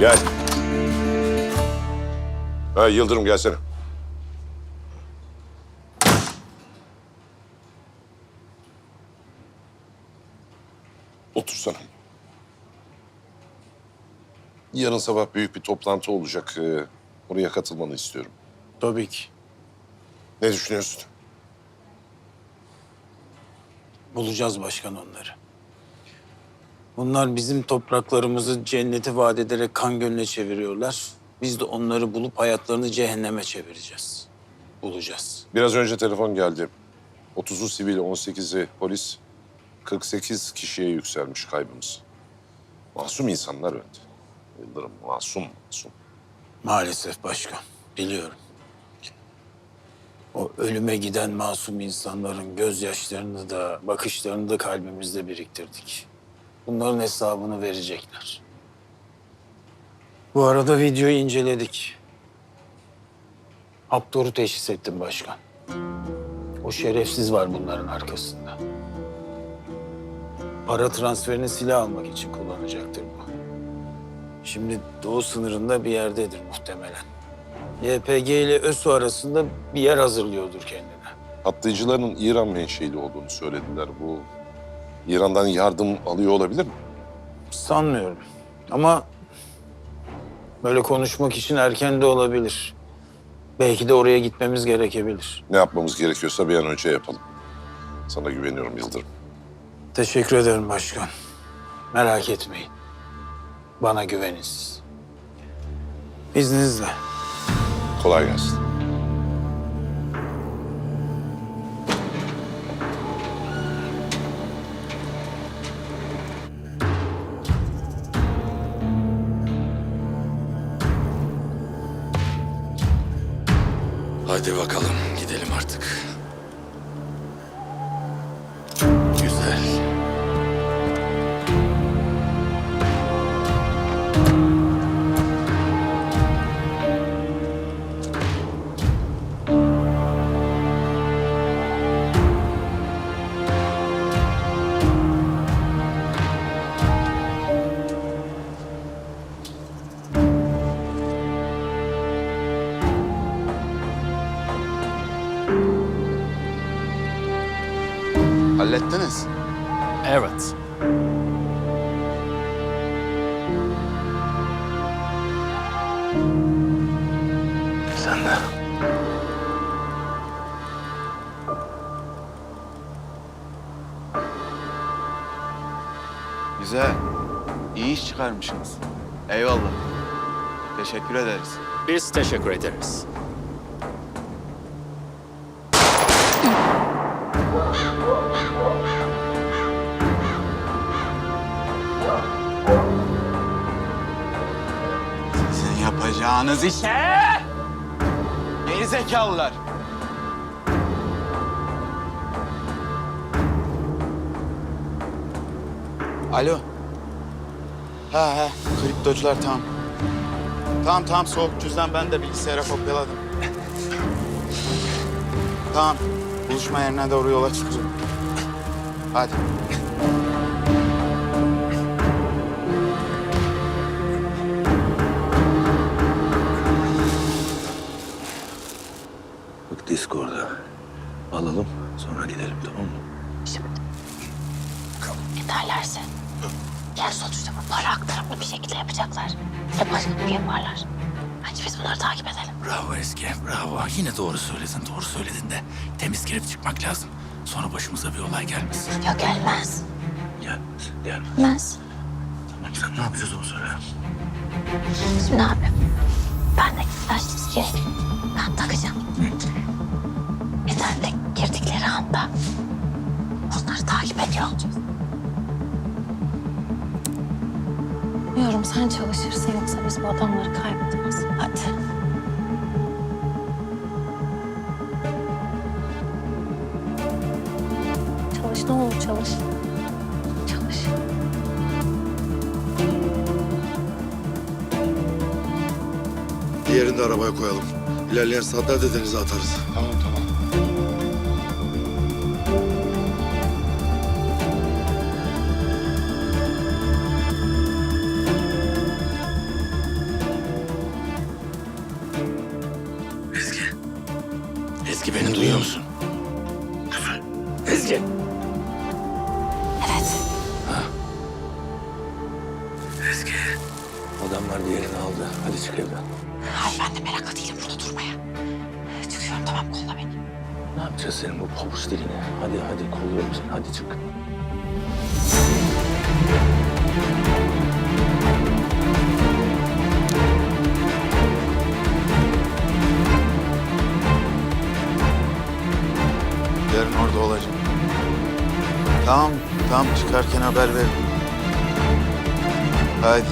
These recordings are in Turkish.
Gel. Ha, Yıldırım gelsene. Otursana. Yarın sabah büyük bir toplantı olacak. Ee, oraya katılmanı istiyorum. Tabii ki. Ne düşünüyorsun? Bulacağız başkan onları. Bunlar bizim topraklarımızı cennete vaat ederek kan gölüne çeviriyorlar. Biz de onları bulup hayatlarını cehenneme çevireceğiz. Bulacağız. Biraz önce telefon geldi. 30'u sivil, 18'i polis. 48 kişiye yükselmiş kaybımız. Masum insanlar öldü. Yıldırım masum masum. Maalesef başkan. Biliyorum. O ölüme giden masum insanların gözyaşlarını da, bakışlarını da kalbimizde biriktirdik. Bunların hesabını verecekler. Bu arada videoyu inceledik. Haptor'u teşhis ettim başkan. O şerefsiz var bunların arkasında. Para transferini silah almak için kullanacaktır bu. Şimdi doğu sınırında bir yerdedir muhtemelen. YPG ile ÖSO arasında bir yer hazırlıyordur kendine. Patlayıcıların İran menşeli olduğunu söylediler. Bu İran'dan yardım alıyor olabilir mi? Sanmıyorum. Ama böyle konuşmak için erken de olabilir. Belki de oraya gitmemiz gerekebilir. Ne yapmamız gerekiyorsa bir an önce yapalım. Sana güveniyorum Yıldırım. Teşekkür ederim başkan. Merak etmeyin. Bana güvenin siz. İzninizle. Kolay gelsin. Hadi bakalım gidelim artık. Hallettiniz. Evet. Sen de. Güzel. İyi iş çıkarmışsınız. Eyvallah. Teşekkür ederiz. Biz teşekkür ederiz. Yapacağınız iş... Geri zekalılar. Alo. Ha ha, kriptocular tamam. Tamam tamam soğuk cüzdan ben de bilgisayara kopyaladım. tamam, buluşma yerine doğru yola çıkacağım. Hadi. Bak Discord'a. Alalım sonra gidelim tamam mı? Şimdi ederlerse yani sonuçta bu para aktarımını bir şekilde yapacaklar. Ya başka bir yaparlar. Bence biz bunları takip edelim. Bravo Eski, bravo. Yine doğru söyledin, doğru söyledin de temiz girip çıkmak lazım. Sonra başımıza bir olay gelmesin. Ya gelmez. Gelmez, gelmez. Gelmez. Tamam sen ne yapacağız onu söyle. Şimdi ne yapayım? Ben de flash diski sen çalışırsın yoksa biz bu adamları kaybedemez. Hadi. Çalış ne olur çalış. Çalış. Diğerini de arabaya koyalım. İlerleyen saatlerde denize atarız. Tamam beni duyuyor musun? Ezgi. Evet. Ha. Ezgi. Adamlar diğerini aldı. Hadi çık evden. Hayır ben de meraklı değilim burada durmaya. Çıkıyorum tamam kolla beni. Ne yapacağız senin bu pabuç diline? Hadi hadi kolluyorum seni hadi çık. Tamam, tamam çıkarken haber ver. Haydi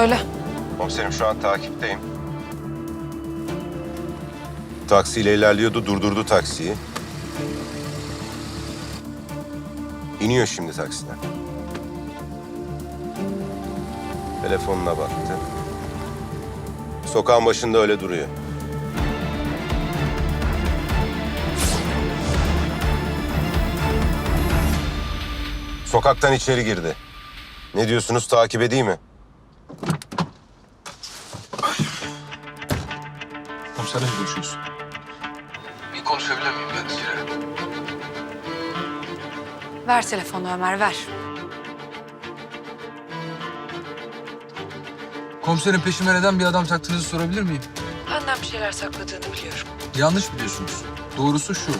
Söyle. Komiserim şu an takipteyim. Taksiyle ilerliyordu, durdurdu taksiyi. İniyor şimdi taksiden. Telefonuna baktı. Sokağın başında öyle duruyor. Sokaktan içeri girdi. Ne diyorsunuz, takip edeyim mi? Komiserle görüşüyorsun. Bir konuşabilir miyim ben size? Ver telefonu Ömer ver. Komiserin peşime neden bir adam taktığınızı sorabilir miyim? Benden bir şeyler sakladığını biliyorum. Yanlış biliyorsunuz. Doğrusu şu.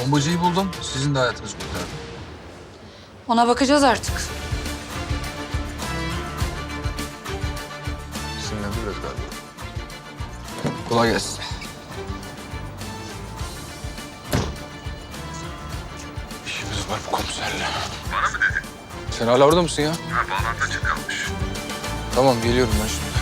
Bombacıyı buldum, sizin de hayatınızı kurtardım. Ona bakacağız artık. Sinirlendi biraz galiba. Kolay gelsin. Var bu komiserle. Bana mı dedin? Sen hala orada mısın ya? Ha, bağlantı açık kalmış. Tamam, geliyorum ben şimdi.